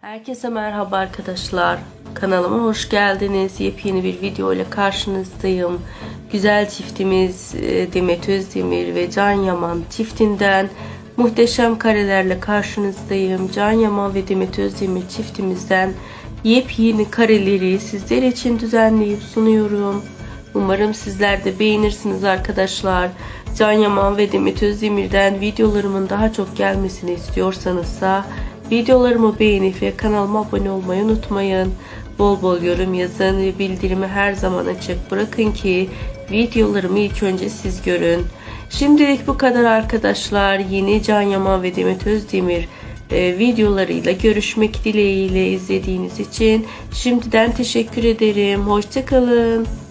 Herkese merhaba arkadaşlar. Kanalıma hoş geldiniz. Yepyeni bir video ile karşınızdayım. Güzel çiftimiz e, Demet Özdemir ve Can Yaman çiftinden muhteşem karelerle karşınızdayım. Can Yaman ve Demet Özdemir çiftimizden yepyeni kareleri sizler için düzenleyip sunuyorum. Umarım sizler de beğenirsiniz arkadaşlar. Can Yaman ve Demet Özdemir'den videolarımın daha çok gelmesini istiyorsanız da videolarımı beğenip ve kanalıma abone olmayı unutmayın. Bol bol yorum yazın ve bildirimi her zaman açık bırakın ki videolarımı ilk önce siz görün. Şimdilik bu kadar arkadaşlar. Yeni Can Yaman ve Demet Özdemir e, videolarıyla görüşmek dileğiyle izlediğiniz için şimdiden teşekkür ederim. Hoşçakalın.